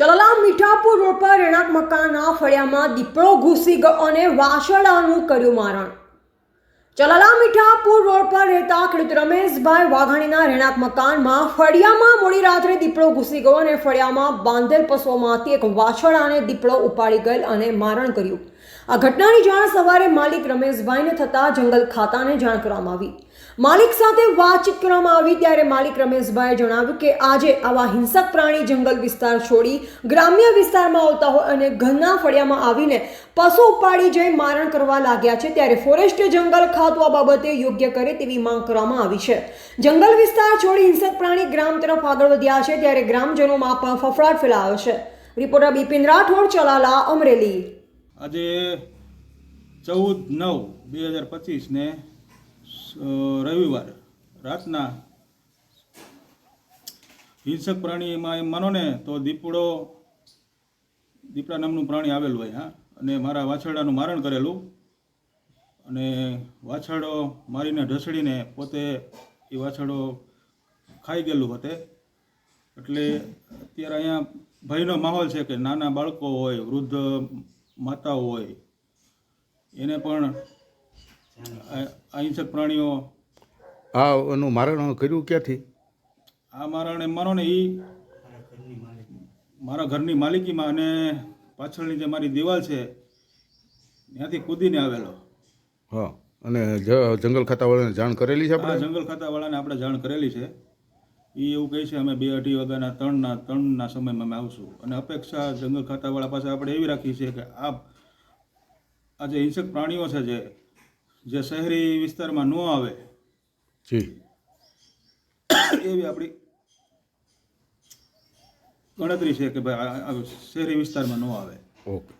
Chalala Mithapur road પર રહેણાંક મકાનના ફળિયામાં દીપડો ઘૂસી ગયો અને વાછરડાનું કર્યું મારણ. ચલાલા મીઠાપુર રોડ પર રહેતા ખેડૂત રમેશભાઈ વાઘાણીના રહેણાંક મકાનમાં ફળિયામાં મોડી રાત્રે દીપડો ઘૂસી ગયો અને ફળિયામાં બાંધેલ પશુઓમાંથી એક વાછરડાને દીપડો ઉપાડી ગયેલ અને મારણ કર્યું. આ ઘટનાની જાણ સવારે માલિક રમેશભાઈને થતાં જંગલ ખાતાને જાણ કરવામાં આવી. માલિક સાથે વાતચીત કરવામાં આવી ત્યારે માલિક રમેશભાઈએ જણાવ્યું કે આજે આવા હિંસક પ્રાણી જંગલ વિસ્તાર છોડી ગ્રામ્ય વિસ્તારમાં આવતા હોય અને ઘરના ફળિયામાં આવીને પશુ ઉપાડી જઈ મારણ કરવા લાગ્યા છે ત્યારે ફોરેસ્ટ જંગલ ખાતું આ બાબતે યોગ્ય કરે તેવી માંગ કરવામાં આવી છે. જંગલ વિસ્તાર છોડી હિંસક પ્રાણી ગ્રામ તરફ આગળ વધ્યા છે ત્યારે ગ્રામજનોમાં પણ ફફડાટ ફેલાયો છે. રિપોર્ટર બિપિન રાઠોડ, ચલાલા અમરેલી. આજે ચૌદ નવ બે હજાર પચીસને રવિવાર રાતના હિંસક પ્રાણીમાં એમ માનો ને તો દીપડો, દીપડા નામનું પ્રાણી આવેલું હોય, હા. અને મારા વાછરડાનું મારણ કરેલું. અને વાછરડો મારીને ઢસડીને પોતે એ વાછરડો ખાઈ ગયેલું હતે એટલે અત્યારે અહીંયા ભયનો માહોલ છે કે નાના બાળકો હોય, વૃદ્ધ માતાઓ હોય એને પણ આ પ્રાણીઓ આ એનું મારણ કર્યું ક્યાંથી? આ મારણ માનો ને એ મારા ઘરની માલિકીમાં અને પાછળની જે મારી દિવાલ છે ત્યાંથી કૂદીને આવેલો. હા અને જંગલ ખાતાવાળાને જાણ કરેલી છે આપણે? જંગલ ખાતાવાળાને આપણે જાણ કરેલી છે. એ એવું કહે છે અમે બે અઢી વાગ્યાના ત્રણના ત્રણના સમયમાં અમે આવશું. અને અપેક્ષા જંગલ ખાતાવાળા પાસે આપણે એવી રાખી છે કે આ આ જે હિંસક પ્રાણીઓ છે જે જે શહેરી વિસ્તારમાં ન આવે જી. એવી આપણી ગણતરી છે કે ભાઈ શહેરી વિસ્તારમાં ન આવે. ઓકે.